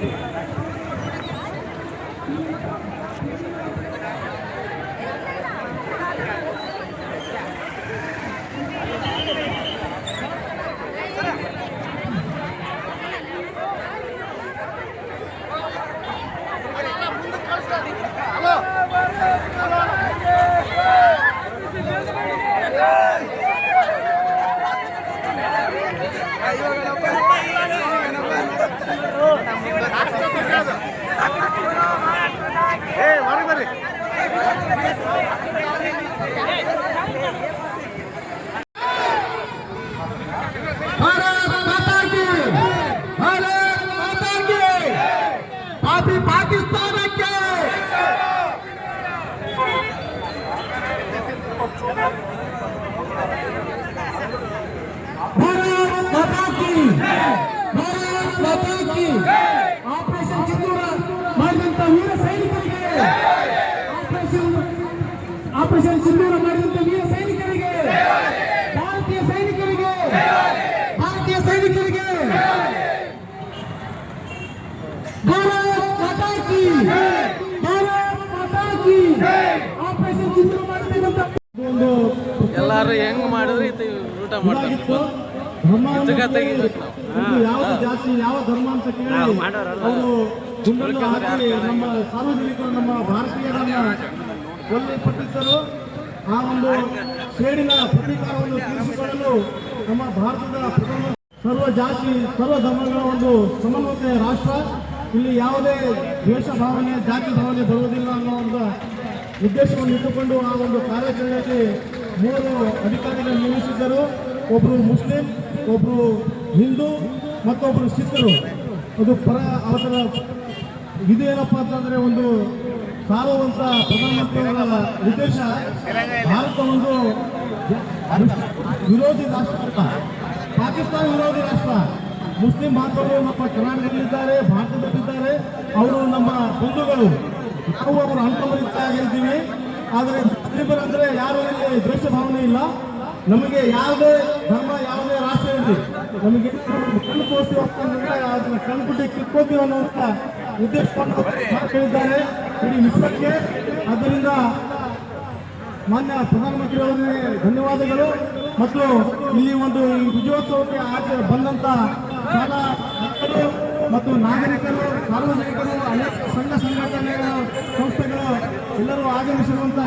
Thank you. Operation ಸಿಂಧೂರ ಮಾಡಿದಂತ ವೀರ ಸೈನಿಕರಿಗೆ. Operation operation ಸಿಂಧೂರ ಮಾಡಿದಂತ ವೀರ ಸೈನಿಕರಿಗೆ. ಭಾರತೀಯ ಸೈನಿಕರಿಗೆ. ಭಾರತೀಯ ಸೈನಿಕರಿಗೆ. ಭಾರತ್ ಮಾತಾ ಕಿ ಭಾರತ್ ಮಾತಾ ಕಿ ಆಪರೇಷನ್ ಸಿಂಧೂರ ಎಲ್ಲಾರು ಹೆಂಗ್ ಮಾಡಿದ್ರೆ ಊಟ ಮಾಡ್ತಾರೆ. ಯಾವ ಜಾತಿ ಯಾವ ಧರ್ಮ ಅಂತ ಕೇಳಿ ಅವರು ಗುಂಡನ್ನು ಹಾಕಿ ನಮ್ಮ ಸಾರ್ವಜನಿಕರು ನಮ್ಮ ಭಾರತೀಯರನ್ನ ಕೊಲ್ಲಲ್ಪಟ್ಟಿದ್ದರು ಆ ಒಂದು ಸೇಡಿನ ಪ್ರತೀಕಾರವನ್ನು ತೀರಿಸಿಕೊಳ್ಳಲು ನಮ್ಮ ಭಾರತದ ಪ್ರಥಮ ಸರ್ವ ಜಾತಿ ಸರ್ವ ಧರ್ಮಗಳ ಒಂದು ಸಮನ್ವಯ ರಾಷ್ಟ್ರ. ಇಲ್ಲಿ ಯಾವುದೇ ದ್ವೇಷ ಭಾವನೆ ಜಾತಿ ಭಾವನೆ ಬರುವುದಿಲ್ಲ ಅನ್ನೋ ಒಂದು ಉದ್ದೇಶವನ್ನು ಇಟ್ಟುಕೊಂಡು ಆ ಒಂದು ಕಾರ್ಯಾಚರಣೆಯಲ್ಲಿ ಮೂರು ಅಧಿಕಾರಿಗಳನ್ನು ನೇಮಿಸಿದ್ದರು. ಒಬ್ಬರು ಮುಸ್ಲಿಂ ಒಬ್ಬರು ಹಿಂದೂ ಮತ್ತೊಬ್ಬರು ಸಿಖ್ಖರು. ಅದು ಪರ ಅವರ ಇದೇನಪ್ಪ ಅಂತಂದ್ರೆ ಒಂದು ಸಾರುವಂತ ಪ್ರಧಾನಮಂತ್ರಿಯವರ ಉದ್ದೇಶ ಭಾರತ ಒಂದು ವಿರೋಧಿ ರಾಷ್ಟ್ರ. ಪಾಕಿಸ್ತಾನ ವಿರೋಧಿ ರಾಷ್ಟ್ರ. ಮುಸ್ಲಿಂ ಬಾಂಧವರು ನಮ್ಮ ಕರ್ನಾಟಕದಲ್ಲಿದ್ದಾರೆ, ಭಾರತದಲ್ಲಿದ್ದಾರೆ. ಅವರು ನಮ್ಮ ಬಂಧುಗಳು. ನಾವು ಅವರು ಅನುಕಂಪರಿದ್ದಾಗಿದ್ದೀವಿ ಆದರೆ ಮುಸ್ಲಿಮರು ಅಂದ್ರೆ ಯಾರು ಇಲ್ಲಿ ದ್ವೇಷ ಭಾವನೆ ಇಲ್ಲ. ನಮಗೆ ಯಾವುದೇ ನಮಗೆ ಕಣ್ಣು ಕೋಟಿ ಅಂತಂದ್ರೆ ಅದನ್ನ ಕಣ್ಗುಡ್ಡಿ ಕಿತ್ಕೋತೀವಿ ಅನ್ನುವಂಥ ಉದ್ದೇಶವನ್ನು ಹೇಳಿದ್ದಾರೆ. ಇಡೀ ವಿಶ್ವಕ್ಕೆ. ಆದ್ದರಿಂದ ಮಾನ್ಯ ಪ್ರಧಾನಮಂತ್ರಿ ಅವರಿಗೆ ಧನ್ಯವಾದಗಳು. ಮತ್ತು ಇಲ್ಲಿ ಒಂದು ಈ ವಿಜಯೋತ್ಸವಕ್ಕೆ ಆಚೆ ಬಂದಂತ ಶಾಲಾ ಮಕ್ಕಳು ಮತ್ತು ನಾಗರಿಕರು ಸಾರ್ವಜನಿಕರು ಅನೇಕ ಸಂಘ ಸಂಘಟನೆಗಳ ಸಂಸ್ಥೆಗಳು ಎಲ್ಲರೂ ಆಗಮಿಸಿರುವಂತ